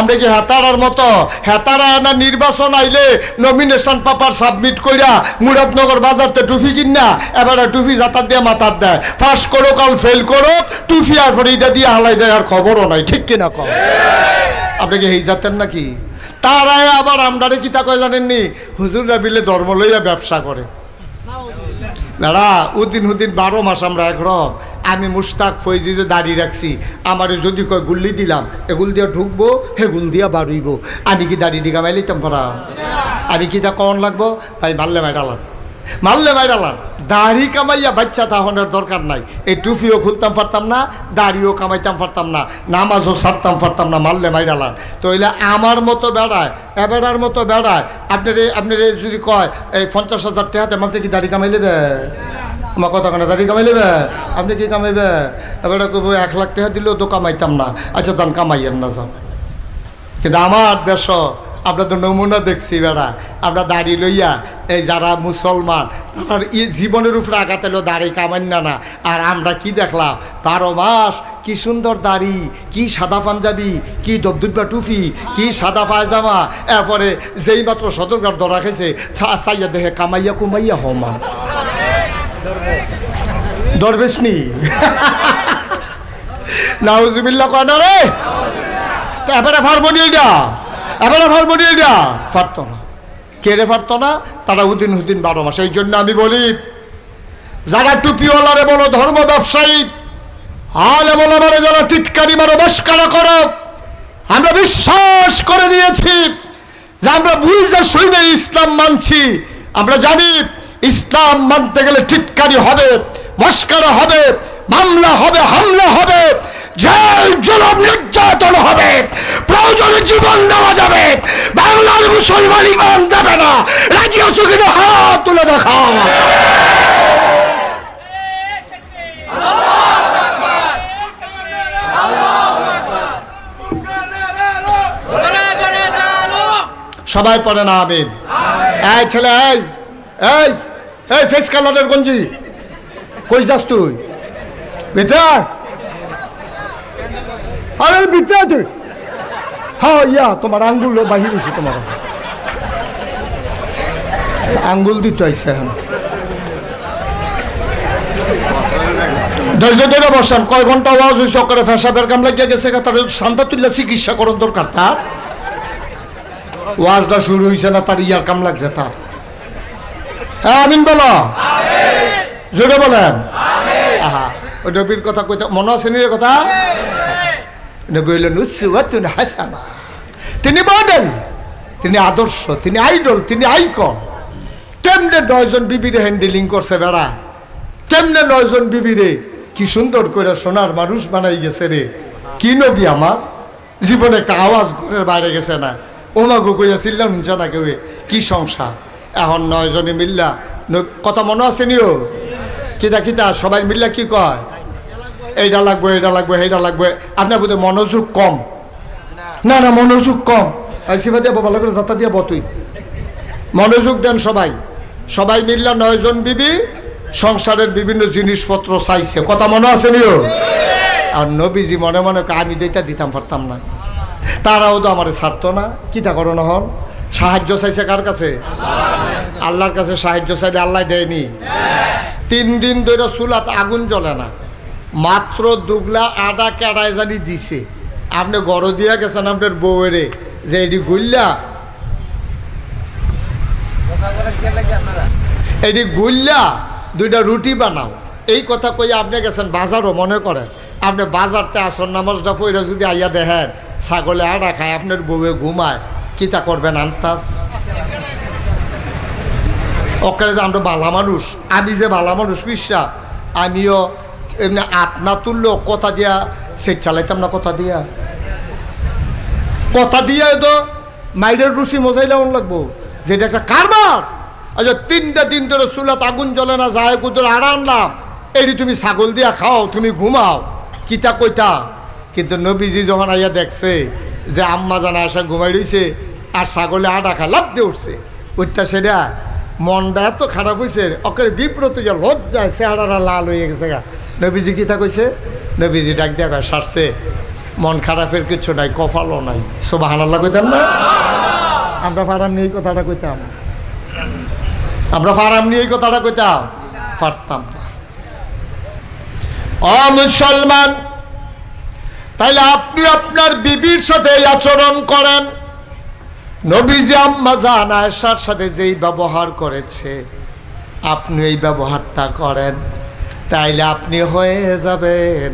আমরা কি হেতারার মতো? হেতারা না নির্বাচন আইলে নমিনেশন পেপার সাবমিট কইরা মুরাদনগর বাজারতে টুফি কিনা এবারে টুফি জাতার দিয়ে মাথার দেয়। ফার্স্ট করো কাল ফেল করো টুফি আর ফরিদা দিয়ে হালাই দেয় আর খবরও নাই ঠিক কিনা কম আপনি কি হেই যাতেন নাকি? তারাই আবার আমরারে কিতা কয় জানেননি? হুজুররা বিলে ধর্ম লইয়া ব্যবসা করে। দাঁড়া উদ্দিন। হুদিন বারো মাস আমরা একরকম আমি মুস্তাক ফৈজি যে দাঁড়িয়ে রাখছি, আমারে যদি কয় গুল্লি দিলাম এগুল দিয়া ঢুকবো হেগুল দিয়া বাড়ুইব। আমি কি দাঁড়িয়ে দিঘা মাইলিতাম ফরা আমি কি তা কন লাগবো? তাই মারলে মাইডালাম মারলে মাইডালাম দাড়ি কামাইয়া বাচ্চা তাহনের দরকার নাই। এই টুপিও খুলতাম পারতাম না, দাড়িও কামাইতাম পারতাম না, নামাজও সারতাম পারতাম না, মারলে মাইডালাম তো এলে আমার মতো বেড়ায় এবেড়ার মতো বেড়ায়, আপনার আপনার যদি কয়, এই পঞ্চাশ হাজার টাকাতে আপনি কি দাড়ি কামাই নেবে? আমার কথা কেন দাড়ি কামাই নেবে আপনি কি কামাইবে? এবারে এক লাখ টাকা দিলেও তো কামাইতাম না। আচ্ছা দান কামাইয়েন না যান। কিন্তু আমার দেশ আমরা তো নমুনা দেখছি বেড়া। আমরা দাড়ি লইয়া, এই যারা মুসলমান, তার জীবনের উপরে আঘাত এলো দাড়ি কামাই না না। আর আমরা কি দেখলাম? বারো মাস, কি সুন্দর দাড়ি, কি সাদা পাঞ্জাবি, কি দবদুব্বা টুপি, কি সাদা পায়জামা। এরপরে যেই মাত্র সদরঘাট ধরা খেয়েছে দেখে কামাইয়া কুমাইয়া দরবেশনি। নাউজুবিল্লা কয়, না রে! তো এবারে পারব নি এটা এবারে পারব নি এটা পারতো না। কে রে পারতো না? তারা উদিন হুদিন বারো মাস। এই জন্য আমি বলি, যারা টুপিওয়ালারে বলো, ধর্ম ব্যবসায়ী আলে বলো মানে যারা টিটকারি মারো বস্কারা করো, আমরা বিশ্বাস করে নিয়েছি যে আমরা বুঝে শুনে ইসলাম মানছি। আমরা জানি, ইসলাম মানতে গেলে টিটকারি হবে। মস্কারা হবে, মামলা হবে, হামলা হবে, জেল, জলম, নির্যাতন হবে। প্রয়োজনে জীবন দেওয়া যাবে। বাংলার মুসলমান ইমান দেবে না। রাজি কিনা? হাত তুলে দেখা সবাই পড়ে না, আমিন। এই ছেলে, এই এই এই ফেস কালারের গঞ্জি। কই যাস তুই? বেটা আরে বিতে তুই। হ্যাঁ ইয়া, তোমার আঙ্গুল বাহির হয়েছে তোমার। আঙ্গুল দিতে আইসে এখন। ধৈর্য ধরে বসান, কয় ঘণ্টা ওয়াজ হয়েছে কাম লাগিয়ে গেছে তার শান্তা তুললে চিকিৎসা করণ দরকার, তার। ওয়াজটা শুরু হয়েছে না, তার ইয়ার কাম লাগছে, তার। হ্যাঁ আমিন বলো। জোরে বলেন। আহা, ওই নবীর কথা কইতে মনে আছে নি রে কথা? নবী হইলেন উৎসুয়াতুন হাসানা। তিনি মডেল তিনি আদর্শ, তিনি আইডল তিনি আইকন কেমনে নয়জন বিবিরে হ্যান্ডেলিং করছে বেড়া? কেমনে নয়জন বিবিরে কি সুন্দর করে সোনার মানুষ বানাই গেছে রে? কি নবী আমার? জীবনে একটা আওয়াজ ঘরের বাইরে গেছে না? ওনাগো কইয়া চিল্লাম না কেউ কি সংসার? এখন নয়জনে মিল্লা। কথা মনে আছে নিও? কিতা কিতা, সবাই মিল্লা কি কয়? এইটা লাগবে এইটা লাগবে এইটা লাগবে। আপনার বোধহয় মনোযোগ কম। না না, মনোযোগ কম। আইসিফা দিয়ে ভালো করে যাত্রা দিয়ে বতুই। মনোযোগ দেন সবাই। সবাই মিললা নয়জন বিবি সংসারের বিভিন্ন জিনিসপত্র চাইছে। কথা মনে আছে নিও? আর নবীজি মনে মনে আমি দিতে দিতাম, পারতাম না। তারাও তো আমার ছাড়তো না। কিটা করো না হন? সাহায্য চাইছে কার কাছে? আল্লাহর কাছে সাহায্য চাইলে আল্লাহ দেয়নি। তিন দিন ধরে চুলাত আগুন জ্বলে না। মাত্র দুগলা আটা কেটায় জানি দিছে। আপনি গড় দিয়া গেছেন আপনার বউয়েরে, যে এটি গুল্লা। এটি গুল্লা, দুইটা রুটি বানাও। এই কথা কই আপনি গেছেন বাজারও, মনে করেন। আপনি বাজারতে আসন নামাজটা পইরা যদি আইয়া দেখেন, ছাগলে আটা খায়, আপনার বউয়ে ঘুমায়। কিতা করবেন, আন্তাজ? ওখানে যে আমরা বালা মানুষ, আমি যে বালা মানুষ বিশ্বাস আমিও এমনি আপনা তুললেও কথা দিয়া সে চালাইতাম না কথা দিয়া। কথা দিয়া তো মাইরের রুচি মজাইলে অন লাগবো। যেটা একটা কারবার। আচ্ছা তিনটা দিন ধরে চুলাত আগুন জ্বলে না যায় কুদুর আনলাম। এটি তুমি ছাগল দিয়া খাও, তুমি ঘুমাও। কিতা কইতা? কিন্তু নবীজি যখন আইয়া দেখছে যে আম্মা জানা আসা ঘুমাই রইছে, আর ছাগলে আটা খা লাভ দিয়ে উঠছে। ওইটা সেটা মনটা এত খারাপ হয়েছে ওকে বিব্রত যে লজ্জায় চেহারাটা লাল হয়ে গেছে গা। নবীজি কিতা কইছে? নবীজি ডাক দিয়া কয়, সারছে, মন খারাপের কিছু নাই, কপালও নাই। সোবাহান আল্লাহ কইতেন না? আমরা ফারাম নিয়ে এই কথাটা কইতাম। আমরা ফারাম নিয়ে এই কথাটা কইতাম। পারতাম অ মুসলমান, তাইলে আপনি আপনার বিবির সাথে আচরণ করেন। নবীজি আম্মা জান আয়েশার সাথে যেই ব্যবহার করেছে, আপনি এই ব্যবহারটা করেন, তাইলে আপনি হয়ে যাবেন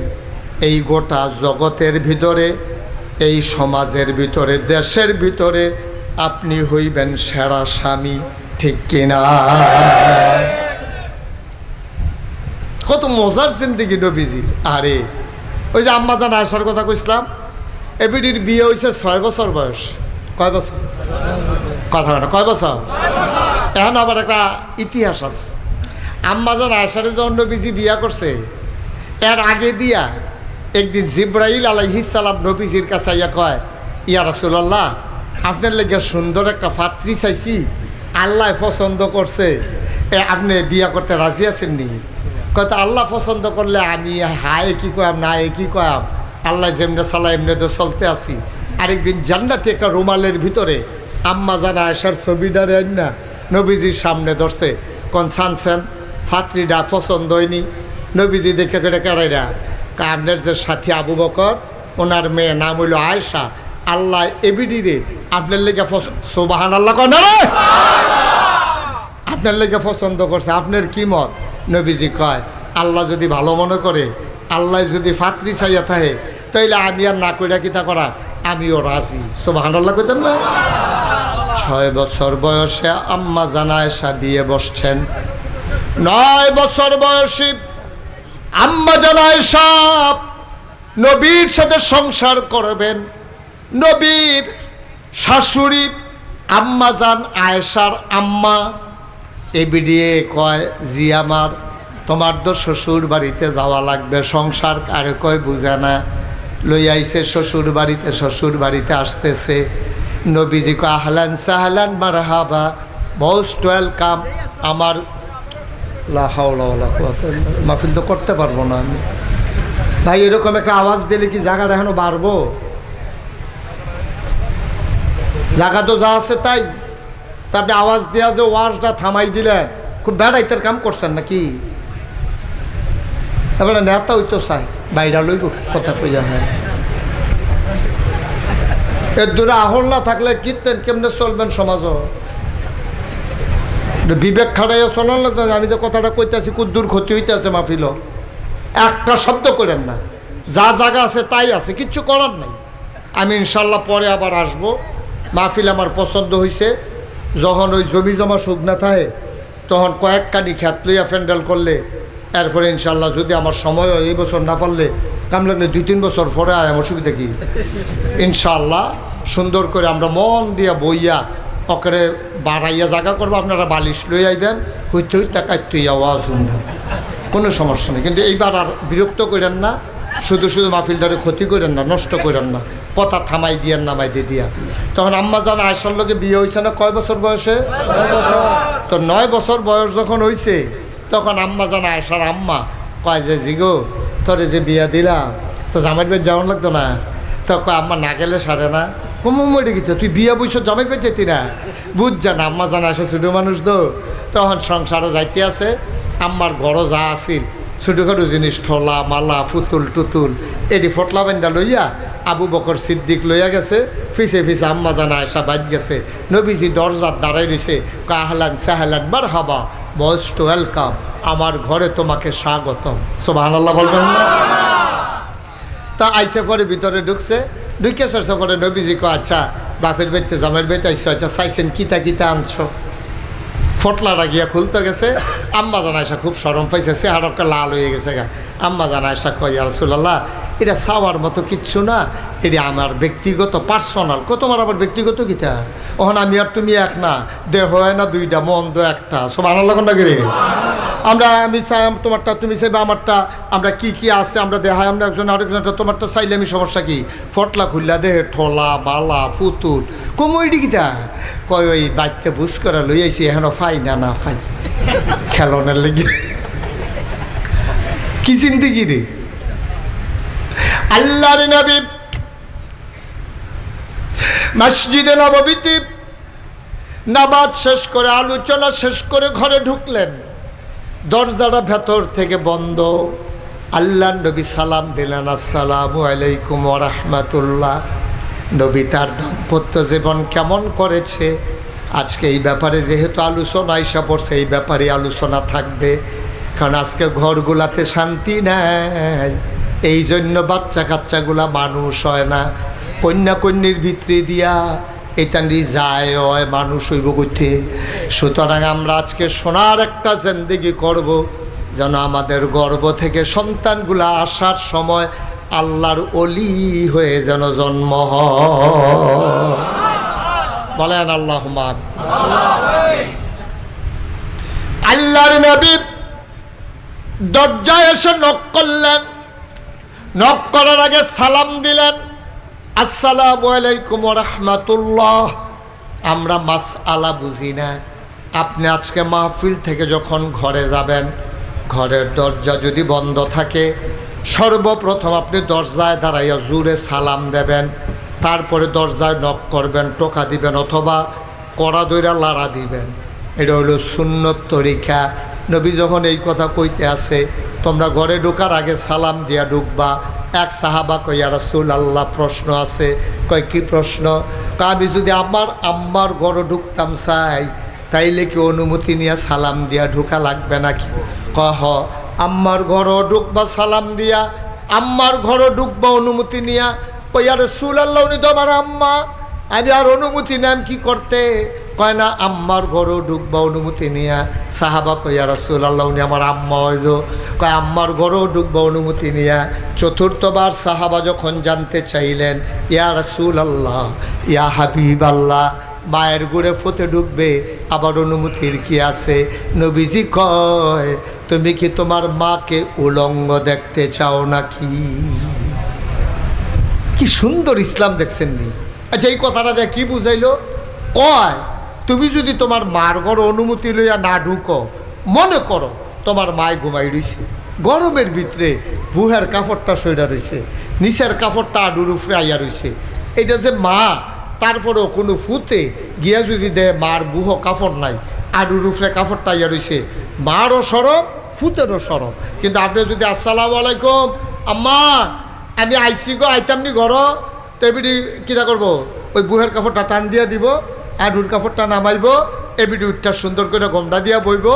এই গোটা জগতের ভিতরে, এই সমাজের ভিতরে, দেশের ভিতরে আপনি হইবেন সেরা স্বামী, ঠিক কিনা? কত মজার জিন্দিগি নবীজি। আরে, ওই যে আম্মা জান কথা কইছিলাম এবিডির বিয়ে হয়েছে ছয় বছর বয়স। কয় বছর? কথা না, কয় বছর? এখন আবার একটা ইতিহাস আছে। আম্মা জান আয়সারে যখন নবীজি বিয়া করছে, এর আগে দিয়া একদিন জিব্রাইল আলাইহিসালাম নবীজির কাছে ইয়া কয়, ইয়া রাসুলাল্লাহ, আপনার লেগে সুন্দর একটা পাত্রী চাইছি, আল্লাহ পছন্দ করছে, এ আপনি বিয়া করতে রাজি আছেন নি? কয়তো আল্লাহ পছন্দ করলে আমি হায় কি কয়াম, না এ কি কয়াম, আল্লাহ যেমনে সালা এমনি তো চলতে আসি আরেকদিন জান্নাতি একটা রুমালের ভিতরে আম্মা জানা আয়সার ছবিটারে না, নবীজির সামনে ধরছে। কোন সানসেন ফাত্রিটা পছন্দ হয়নি। নবীজি দেখে কেটে কেড়াইরা আপনার যে সাথী আবু বকর, ওনার মেয়ে নাম হইল আয়সা আল্লাহ এবিডিরে আপনার লেগে সোবাহান আল্লাহ কয় না রে? আপনার লেগে পছন্দ করছে, আপনার কি মত? নবীজি কয়, আল্লাহ যদি ভালো মনে করে, আল্লাহ যদি ফাত্রি চাইয়া থাকে, তাইলে আমি আর না কইরা কিতা করা আমিও রাজি। সোবাহান আল্লাহ কইতেন না? ছয় বছর বয়সে আম্মা জানায় বিয়ে বসছেন। নয় বছর বয়সী আম্মা জানায় সাপ নবীর সাথে সংসার করবেন। নবীর শাশুড়ি আম্মা জান আয়েশার আম্মা। এবিডিয়ে কয়, জি আমার, তোমার তো শ্বশুর বাড়িতে যাওয়া লাগবে, সংসার আর কয় বুঝে না। লই আইছে শ্বশুর বাড়িতে শ্বশুর বাড়িতে আসতেছে। নবীজি কয়, আহলান সাহলান মার হাবা মোস্ট ওয়েলকাম। আমার লা হাওলা ওয়ালা কুওয়াতা ইল্লা বিল্লাহ। মাহফিল তো করতে পারব না আমি। ভাই, এরকম একটা আওয়াজ দিলে কি জায়গা এখনও বাড়বো? জায়গা তো যা আছে তাই। তা আপনি আওয়াজ দেওয়া যে ওয়াজটা থামাই দিলেন, খুব বেড়াইতের কাম করছেন নাকি? এবারে নেতা ওই তো চাই বাইরা লই কথা কইয়া হয়। এর দূরে আহল না থাকলে কীর্তেন কেমনে চলবেন সমাজও? এটা বিবেক শোনার লাগতো না, আমি যে কথাটা কইতেছি কুদ্দুর ক্ষতি হইতেছে মাহফিল একটা শব্দ করেন না যা জায়গা আছে তাই আছে কিচ্ছু করার নাই। আমি ইনশাল্লাহ পরে আবার আসব। মাহফিল আমার পছন্দ হয়েছে যখন ওই জমি জমা সুখ না থাকে তখন কয়েক কানি খ্যাত লইয়া প্যান্ডেল করলে এরপরে ইনশাল্লাহ যদি আমার সময় হয় এই বছর না পারলে কাম লাগলে দুই তিন বছর পরে আয় আমার অসুবিধা কি? ইনশাল্লাহ সুন্দর করে আমরা মন দিয়া বইয়া অকরে বাড়াইয়া জায়গা করব আপনারা বালিশ লই আইবেন হইতে হইতে কাইতে আওয়াজ শুনবেন। কোনো সমস্যা নেই কিন্তু এইবার আর বিরক্ত করেন না শুধু শুধু মাহফিলটারে ক্ষতি করেন না নষ্ট করেন না কথা থামাই দিয়েন নামাই দিয়ে দিয়া। তখন আম্মা জান আয়সার লোকে বিয়ে হয়েছে না কয় বছর বয়সে? তো নয় বছর বয়স যখন হয়েছে তখন আম্মা জানা, আয়সার আম্মা, কয় যে, জিগো, তোরে যে বিয়া দিলাম, তো জামাই বের যেমন লাগতো না? তো কয়, আম্মা না গেলে সারে না। মরে গেছে তুই বিয়া বইস জামাই বের যেতি না? বুঝ জান, আম্মা জানা, আসে ছোটো মানুষ তো। তখন সংসারও যাইতে আছে, আম্মার ঘরও যা আছিল, ছোটোখাটো জিনিস, ঠোলা, মালা ফুতুল টুতুল, এডি ফটলা বান্ধা লইয়া আবু বকর সিদ্দিক লইয়া গেছে। ফিসে ফিসে আম্মা জানা আসা বাজ গেছে। নবীজি দরজার দাঁড়াই রয়েছে কাহলান সাহালান বার হাবা মোস্ট ওয়েলকাম আমার ঘরে তোমাকে স্বাগতম। সোবাহ বলবেন না? তা আইসে পরে ভিতরে ঢুকছে। ঢুকে সরছে পরে নবীজি কো আচ্ছা বাপের বেতে জামের বেতে আইসো। আচ্ছা চাইছেন কিতা কিতা আনছো? ফটলাটা গিয়া খুলতে গেছে। আম্মা জানাইসা খুব সরম পাইছে। চেহারাটা লাল হয়ে গেছে গা। আম্মা জানাইসা কয় রসুল্লাহ এটা চাওয়ার মতো কিচ্ছু না, এটা আমার ব্যক্তিগত পার্সোনাল কত তোমার আবার ব্যক্তিগত কিতা? ওখানে আমি আর তুমি এক না, দেহ হয় না দুইটা মন একটা। সব আনার লগন লাগে রে আমরা আমি চাই তোমারটা, তুমি চাইবে আমারটা, আমরা কি কি আছে, আমরা দেখাই আমরা একজন আরেকজন তোমারটা চাইলে আমি সমস্যা কি? ফটলা খুললা, দেহে ঠোলা, বালা, ফুতুল। কমইডি কিতা? কয়, ওই বাড়িতে বুঝ করে লই আইছি, এখনও ফাই না না ফাই। খেলনের লেগে। কি চিন্তি কি রে? আল্লাহর নবী। মসজিদে নববীতে নামাজ শেষ করে, আলোচনা শেষ করে ঘরে ঢুকলেন। দরজাটা ভেতর থেকে বন্ধ। আল্লাহ নবী সালাম দিলেন, আসসালামু আলাইকুম রহমাতুল্লাহ। নবী তার দাম্পত্য জীবন কেমন করেছে? আজকে এই ব্যাপারে যেহেতু আলোচনা আইসা পড়ছে, এই ব্যাপারে আলোচনা থাকবে। কারণ আজকে ঘরগুলাতে শান্তি নেই। এই জন্য বাচ্চা কাচ্চাগুলা মানুষ হয় না। কন্যা কন্যের ভিতরে দিয়া এটানি যায় হয় মানুষ হইব করতে সুতরাং আমরা আজকে সোনার একটা জিন্দেগি করব, যেন আমাদের গর্ব থেকে সন্তানগুলা আসার সময় আল্লাহর অলি হয়ে যেন জন্ম বলেন আল্লাহ আল্লাহর দরজায় এসে নক করলেন। নক করার আগে সালাম দিলেন। আসসালামু আলাইকুম রহমাতুল্লাহ। আমরা মাস আলা বুঝি না। আপনি আজকে মাহফিল থেকে যখন ঘরে যাবেন, ঘরের দরজা যদি বন্ধ থাকে, সর্বপ্রথম আপনি দরজায় দাঁড়াইয়া জুড়ে সালাম দেবেন। তারপরে দরজায় নক করবেন, টোকা দিবেন অথবা কড়া দইরা লাড়া দিবেন। এটা হলো সুন্নত তরিকা। নবী যখন এই কথা কইতে আছে তোমরা ঘরে ঢোকার আগে সালাম দিয়া ঢুকবা। এক সাহাবা কইয়া রাসুল আল্লাহ প্রশ্ন আছে। কয়, কি প্রশ্ন? আমি যদি আমার আম্মার ঘরে ঢুকতাম চাই, তাইলে কি অনুমতি নিয়ে সালাম দিয়া ঢুকা লাগবে নাকি? কহ আম্মার ঘরও ঢুকবা, সালাম দিয়া। আম্মার ঘরও ঢুকবা, অনুমতি নিয়া? কইয়া রসুল আল্লাহ উনি তো আমার আম্মা। আমি আর অনুমতি নাম কি করতে? কয় না, আম্মার ঘরও ঢুকবা অনুমতি নিয়া। সাহাবা কইয়া রসুল আল্লাহ উনি আমার আম্মা হইল কয়, আম্মার ঘরও ঢুকবা অনুমতি নিয়া। চতুর্থবার সাহাবা যখন জানতে চাইলেন, ইয়া রসুল আল্লাহ ইয়া হাবিব আল্লাহ মায়ের গুড়ে ফতে ঢুকবে, আবার অনুমতির কি আছে? নবীজি কয়, তুমি কি তোমার মাকে উলঙ্গ দেখতে চাও নাকি? কি সুন্দর ইসলাম দেখছেন নি। আচ্ছা এই কথাটা দেখ, কি বুঝাইলো? কয় তুমি যদি তোমার মার ঘর অনুমতি লইয়া না ঢুকো, মনে করো তোমার মায় ঘুমাই রইছে। গরমের ভিতরে বুহের কাপড়টা সইরা রইছে, নিচের কাপড়টা আডুর উপরে আইয়া রইছে। এটা যে মা, তারপরেও কোনো ফুতে গিয়া যদি দেয় মার বুহ কাপড় নাই আডুর উপরে কাপড়টা আইয়া রইছে, মারও সরব, ফুতেরও সরব। কিন্তু আপনি যদি আসসালামু আলাইকুম, আম্মা, আমি আইসি গো, আইতাম নি ঘর, তো এবিডি কিতা করব? ওই বুহের কাপড়টা টান দিয়া দিব আডুর কাপড়টা নামাইব এবিডি উঠটা সুন্দর করে গমদা দিয়া বইব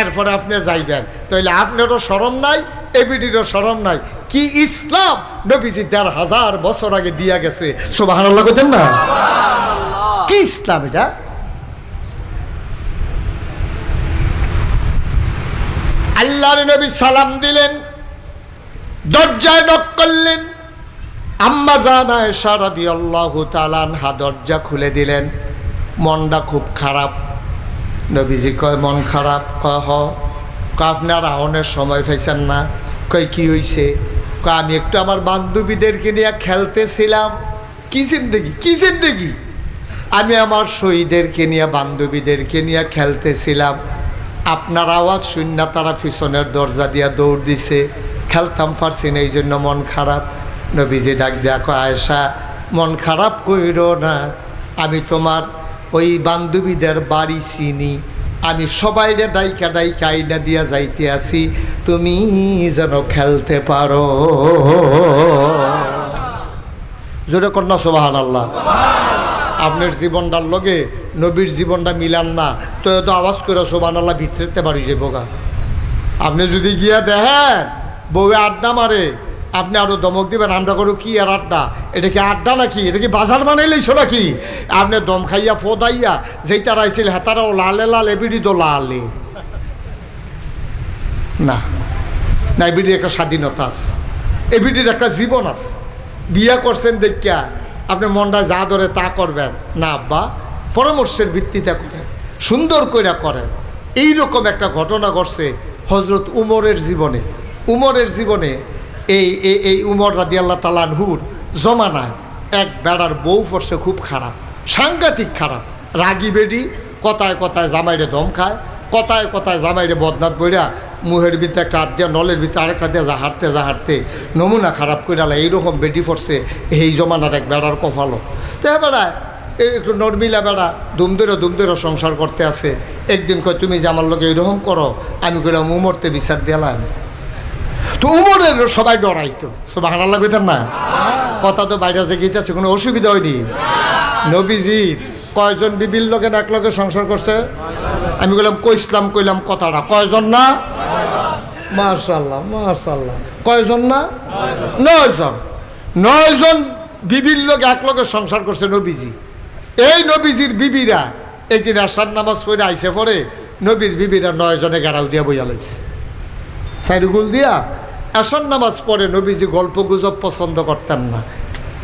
এরপরে আপনি যাইবেন। তাইলে আপনারও সরম নাই এবিডিরও সরম নাই। কি ইসলাম? নবীজি দেড় হাজার বছর আগে দিয়া গেছে। সোবাহান আল্লাহ করতেন না কি ইসলাম এটা? আল্লাহর নবী সালাম দিলেন দরজায় নক করলেন আম্মা জানা সারাদি আল্লাহ তালানহা দরজা খুলে দিলেন। মনটা খুব খারাপ। নবীজি কয়, মন খারাপ? কয়, হ। কয় আপনার আহনের সময় পাইছেন না। কয়, কি কয়, আমি একটু আমার বান্ধবীদেরকে নিয়ে খেলতেছিলাম। কি জিন্দগি? কি জিন্দগি? আমি আমার শহীদেরকে নিয়ে, বান্ধবীদেরকে নিয়ে খেলতেছিলাম। আপনার আওয়াজ শূন্য তারা পিছনের দরজা দিয়া দৌড় দিছে। খেলতাম পারছি না এই জন্য মন খারাপ। নবীজি ডাক দেয়া কয় আয়সা মন খারাপ কইর না। আমি তোমার ওই বান্ধবীদের বাড়ি চিনি। আমি সবাইরে ডাইকা ডাইকা আইনা দিয়া যাইতে আসি তুমি যেন খেলতে পারো। জোরে কন্যা সোবাহান আল্লাহ আপনার জীবনটার লগে নবীর জীবনটা মিলান না। তো এত আওয়াজ করে সোবান আল্লাহ ভিতরেতে বাড়ি যাব গা। আপনি যদি গিয়া দেখেন, বউয়ে আড্ডা মারে আপনি আরও দমক দিবেন, আমরা করো কি আর আড্ডা? এটা কি আড্ডা নাকি? এটা কি বাজার বানাইলেইছো নাকি? আপনি দম খাইয়া, ফোদাইয়া যেইটা রাইছিল হেতারাও লালে লাল এবিডি তো লালে। না। না এবিডির একটা স্বাধীনতা আছে। এবিডির একটা জীবন আছে। বিয়া করছেন দেখিয়া আপনি মনটা যা ধরে তা করবেন। না, আব্বা, পরামর্শের ভিত্তিতে করেন, সুন্দর করে করেন। এই রকম একটা ঘটনা ঘটছে হজরত উমরের জীবনে। উমরের জীবনে এই এই উমর রাদি আল্লাহ তালানহুর জমানায় এক বেড়ার বউ পড়ছে খুব খারাপ, সাংঘাতিক খারাপ। রাগি বেডি কথায় কথায় জামাইরে দম খায় কথায় কথায় জামাইরে বদনাথ বইরা মুহের ভিতরে একটা হাত দিয়া, নলের ভিতরে আরেকটা দিয়া যা হাঁটতে যা হাঁটতে নমুনা খারাপ করে আলা এইরকম বেটি পড়ছে এই জমানার এক বেড়ার কফালো তো এবারে এই একটু নর্মিলা বেড়া দুমদেরও দুমদেরও সংসার করতে আছে। একদিন কয়, তুমি যে আমার লোকে এরকম করো? আমি কইলাম উমরতে বিচার দিলাম তো উমরের সবাই ডরাইতো। সব হারা লাগবে না? কথা তো বাইরে যে গীতেছে কোনো অসুবিধা হয়নি। নবীজির কয়জন বিবির লোকে এক লোকে সংসার করছে? আমি বললাম কইসলাম, কইলাম কথাটা। কয়জন না? মার্শাল্লাহ মার্শাল্লাহ কয়জন না? নয়জন। নয়জন বিবির লোক এক লোকের সংসার করছে নবীজি। এই নবীজির বিবিরা একদিন আসার নামাজ পড়ে আইসে পরে নবীর বিবিরা নয়জনে গেরাও দিয়া বইয়া লাইছে। সাইডুগুল দিয়া? আসার নামাজ পড়ে নবীজি গল্প গুজব পছন্দ করতেন না।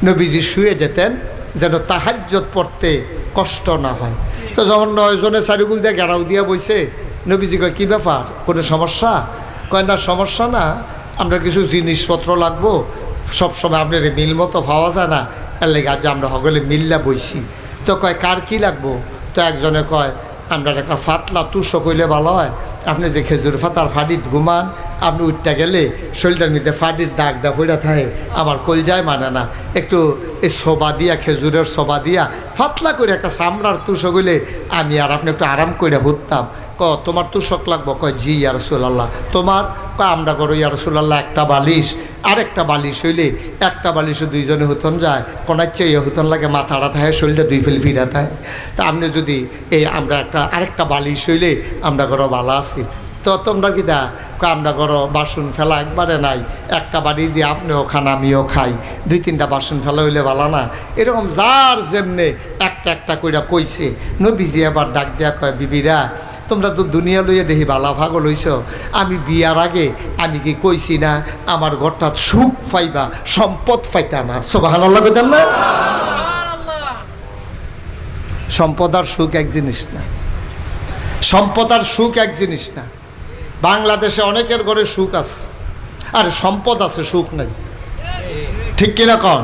নবীজি শুয়ে যেতেন যেন তাহাজ্জত পড়তে কষ্ট না হয়। তো যখন নয়জনে চারিগুল দিয়ে গেরাও দিয়া বইছে, নবীজি কয়, কী ব্যাপার? কোনো সমস্যা? কয়, না, সমস্যা না। আমরা কিছু জিনিসপত্র লাগবো। সবসময় আপনার মিল মতো পাওয়া যায় না। এর লেগে আজ আমরা সকলে মিল্লা বইছি। তো কয়, কার কি লাগবো? তো একজনে কয়, আমরা একটা ফাতলা তুষো কইলে ভালো হয়। আপনি যে খেজুর ফাতার ফাডিত ঘুমান আপনি উঠতে গেলে শরীরটার মধ্যে ফাডির দাগটা পড়া থাকে আমার কল যায় মানে না। একটু এই সোবা দিয়া, খেজুরের সোবা দিয়া ফাতলা করে একটা চামড়ার তুষো গইলে আমি আর আপনি একটু আরাম করে হুততাম ক তোমার তুষক লাগবো? কয়, জি ইয়ারসুল্লাহ তোমার ক আমরা করো ইয়ারসুল্লাহ একটা বালিশ। আর একটা বালিশ হইলে একটা বালিশে দুইজনে হুতন যায়। কোনার চেয়ে হুতন লাগে, মাথাটা থাকে, শরীরটা দুই ফেল ফিরা থাকে। তা আপনি যদি এই আমরা একটা, আরেকটা বালিশ হইলে আমরা করো, ভালো আছি। তো তোমরা কি দা আমরা করো, বাসন ফেলা একবারে নাই। একটা বাড়ি দিয়ে আপনিও খান, আমিও খাই। দুই তিনটা বাসন ফেলা হইলে ভালো না। এরকম যার যেমনে একটা একটা কইরা কইছে। নবীজি আবার ডাক দেয়া কয়, বিবিরা, তোমরা তো দুনিয়া লইয়া দেখি বালা ভাগল হইছ। আমি বিয়ার আগে আমি কি কইছি না? আমার ঘরটা সুখ পাইবা, সম্পদ পাইতা না। সোবাহান কইতেন না? সম্পদ আর সুখ এক জিনিস না। সম্পদ আর সুখ এক জিনিস না। বাংলাদেশে অনেকের ঘরে সুখ আছে, আর সম্পদ আছে, সুখ নাই। ঠিক কিনা কন?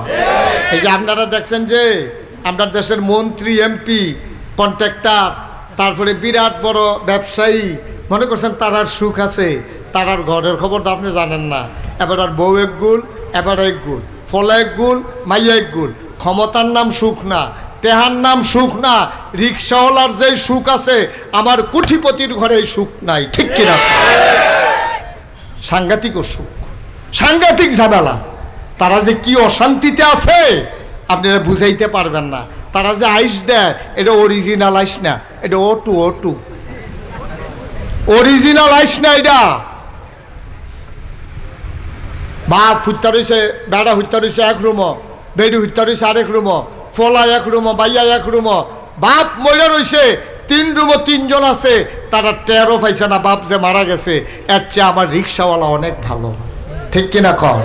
এই যে আপনারা দেখছেন যে আপনার দেশের মন্ত্রী, এমপি, কন্ট্রাক্টর, তারপরে বিরাট বড় ব্যবসায়ী, মনে করছেন তারার সুখ আছে তারার ঘরের খবর তো আপনি জানেন না। এবার আর বউ এক গুল এবার এক গুল ফলে এক গুল মাইয়া এক গুল ক্ষমতার নাম সুখ না। টেহার নাম সুখ না, রিক্সাওয়ালার যে সুখ আছে, আমার কুঠিপতির ঘরে সুখ নাই, ঠিক কিনা? সাংঘাতিক সুখ। সাংঘাতিক ঝামেলা। তারা যে কি অশান্তিতে আছে, আপনারা বুঝাইতে পারবেন না। তারা যে আইস দেয়, এটা অরিজিনাল আইস না, এটা ও টু টু অরিজিনাল আইস না এটা। বাপ হুত্যা রয়েছে বেড়া হুত্যা রয়েছে এক রুম বেডি হুত্যা রয়েছে আরেক রুম ফলা এক রুম বাইয়া এক রুম। বাপ মরে রয়েছে তিন রুমও তিনজন আছে, তারা টেরো পাইছে না, বাপ যে মারা গেছে। এর চেয়ে আমার রিক্সাওয়ালা অনেক ভালো। ঠিক কিনা কর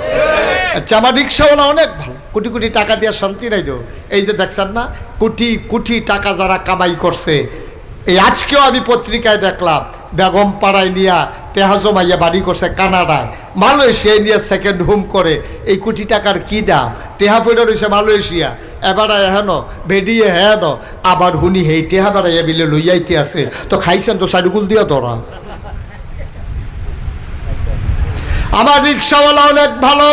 আচ্ছা আমার রিক্সাওয়ালা অনেক ভালো। কোটি কোটি টাকা দিয়ে শান্তি নাই তো। এই যে দেখছেন না, কোটি কোটি টাকা যারা কামাই করছে। এই আজকেও আমি পত্রিকায় দেখলাম, বেগম পাড়ায় নিয়া তেহাজো মাইয়া বাড়ি করছে কানাডায়। মালয়েশিয়ায় নিয়ে সেকেন্ড হোম করে। এই কোটি টাকার কি দাম? টেহা ফেরো রয়েছে মালয়েশিয়া। এবার হেন বেডিয়ে হেন আবার হুনি হেই টেহা বেড়াইয়া বিলে লইয়াইতে আছে। তো খাইছেন তো সাইডুকুল দিয়া তোরা আমার রিক্সাওয়ালা অনেক ভালো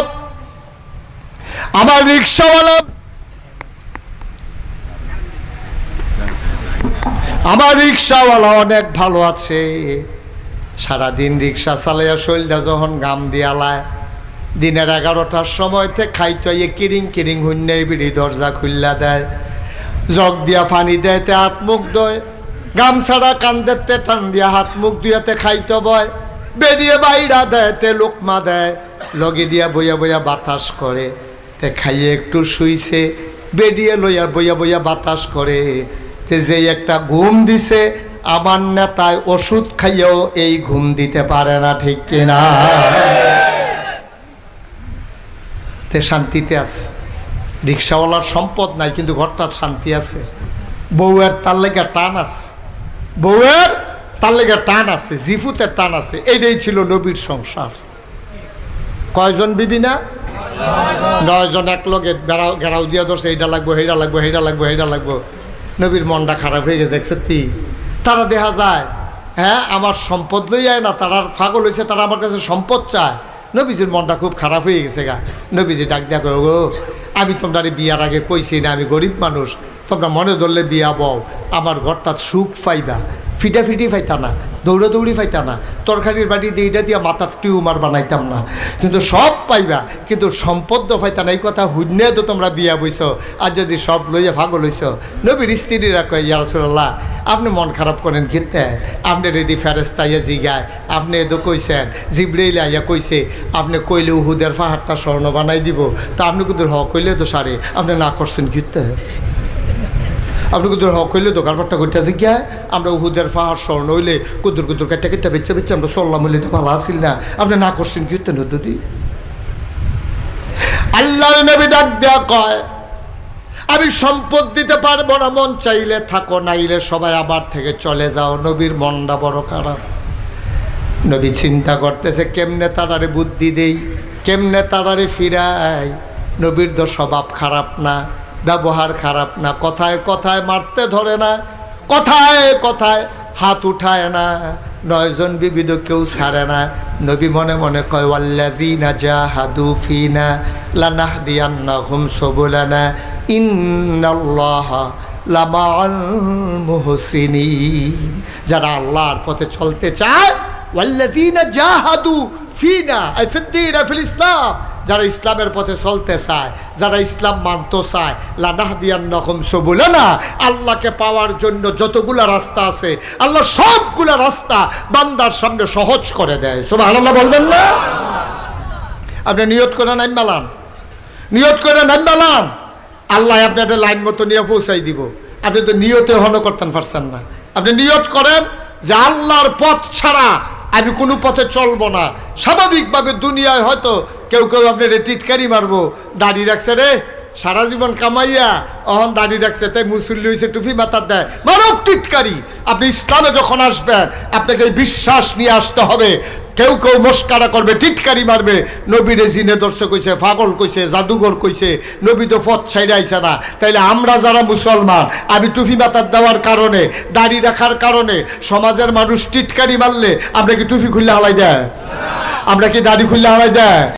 আমার রিক্সাওয়ালা আমার রিক্সাওয়ালা অনেক ভালো আছে। সারাদিন রিক্সা চালাইয়া শৈলটা যখন গাম দিয়ালায় দিনের এগারোটার সময়তে খাইতে কিরিং কিরিং হুন্যাই বিড়ি দরজা খুললা দেয়। জগ দিয়া পানি দেয়তে হাত মুখ দয় গামছাড়া কান্দেতে টান দিয়া হাত মুখ দুয়াতে খাইতে বয়। বেরিয়ে বাইরা দেয় তে লোকমা দেয়। লগে দিয়া বইয়া বইয়া বাতাস করে। তে খাইয়ে একটু শুইছে। বেরিয়ে লইয়া বইয়া বইয়া বাতাস করে। তে যে একটা ঘুম দিছে, আমার নেতায় ওষুধ খাইয়েও এই ঘুম দিতে পারে না, ঠিক কিনা? তে শান্তিতে আছে। রিক্সাওয়ালার সম্পদ নাই, কিন্তু ঘরটার শান্তি আছে। বউয়ের তার লেগে টান আছে। বউয়ের তার লেগে টান আছে জিফুতের টান আছে। এইটাই ছিল নবীর সংসার। কয়জন বিবি না? নয়জন এক লগে বেড়াও, ঘেরাও দিয়া ধরছে এইটা লাগবো হেটা লাগবো হেটা লাগবো হেটা লাগবো। নবীর মনটা খারাপ হয়ে গেছে, দেখছে তি তারা দেখা যায় হ্যাঁ আমার সম্পদ লই যায় না, তারা ফাগল হয়েছে তারা আমার কাছে সম্পদ চায়। নবীজির মনটা খুব খারাপ হয়ে গেছে গা। নবীজি ডাক দেখো গো আমি তোমরা বিয়ার আগে কইছি না, আমি গরিব মানুষ। তোমরা মনে ধরলে বিয়া বও আমার ঘরটা সুখ পাইবা। ফিটাফিটি পাইতা না, দৌড়াদৌড়ি পাইতা না, তরকারির বাড়ি দিয়ে এইটা দিয়ে মাথার টিউমার বানাইতাম না। কিন্তু সব পাইবা, কিন্তু সম্পদ পাইতা না, এই কথা হুন্যে তো তোমরা বিয়া বইছ, আর যদি সব লইয়া ভাগল হইছ, নবীর স্ত্রীরা কয় ইয়ারসুল্লাহ আপনি মন খারাপ করেন কিন্তু, আপনি রেডি ফেরেস্তা ইয়া জিগায়, আপনি এদো কইছেন, জিব্রেইল আইয়া কইছে, আপনি কইলে উহুদের পাহাড়টা স্বর্ণ বানাই দিব, তা আপনি কিন্তু হ কইলে তো সারে, আপনি না করছেন কিন্তু। আপনি কুদুর হক হইলে দোকান পাট্টা করতে আছে গিয়া আমরা উহুদের ফাহার স্বর্ণ হইলে কুদুর কুদুর কেটে কেটে বেচে বেচে আমরা চললাম হইলে এটা ভালো আসিল না। আপনি না করছেন কি দুদি আল্লাহ নবী ডাক দেয়া কয়, আমি সম্পদ দিতে পারব না, মন চাইলে থাকো, নাইলে সবাই আবার থেকে চলে যাও। নবীর মনটা বড় খারাপ। নবী চিন্তা করতেছে, কেমনে তারারে বুদ্ধি দেই, কেমনে তারারে ফিরাই? নবীর তো স্বভাব খারাপ না। ব্যবহার খারাপ না, কথায় কথায় মারতে ধরে না, কথায় কথায় হাত উঠায় না, নয়জন বিবিধ কেউ ছাড়ে না। নবী মনে মনে কয়, ওয়াল্লাযীনা জাহাদু ফিনা লানাহদিয়ান্নাহুম সুবুলানা, ইন্নাল্লাহা লামাআল মুহসিনিন। যারা আল্লাহর পথে চলতে চায়, ওয়াল্লাযীনা জাহাদু ফিনা, আই ফিদ্দিন ফিল ইসলাম। যারা ইসলামের পথে চলতে চায়, যারা ইসলাম মানতে চায় লানাহদিয়ান নকম সবুলে না আল্লাহকে পাওয়ার জন্য যতগুলা রাস্তা আছে, আল্লাহ সবগুলা রাস্তা বান্দার সামনে সহজ করে দেয়। সবাই আল্লাহ বলবেন না? আপনি নিয়ত করে বালান। নিয়ত করে নাইম বালান। আল্লাহ আপনাদের লাইন মতো নিয়ে পৌঁছাই দিব। আপনি তো নিয়তে হন করতেন পারছেন না। আপনি নিয়ত করেন যে আল্লাহর পথ ছাড়া আমি কোনো পথে চলবো না। স্বাভাবিকভাবে দুনিয়ায় হয়তো কেউ কেউ আপনি রে টিটকারি মারবো। দাড়ি রাখছে রে, সারা জীবন কামাইয়া। অহন দাড়ি রাখছে, তাই মুসল্লি হয়েছে টুফি মাথার দেয়। মানব টিটকারি। আপনি ইসলামে যখন আসবেন, আপনাকে বিশ্বাস নিয়ে আসতে হবে। কেউ কেউ মস্কারা করবে, টিটকারি মারবে। নবীরে জিনে দর্শক কইছে ফাগল কইছে, জাদুঘর কইছে। নবী তো পথ ছাইড়ে আইছে না। তাইলে আমরা যারা মুসলমান, আমি টুফি মাথার দেওয়ার কারণে, দাড়ি রাখার কারণে, সমাজের মানুষ টিটকারি মারলে, আমরা কি টুপি খুললে হালাই দেয়? আমরা কি দাড়ি খুললে হালাই দেয়?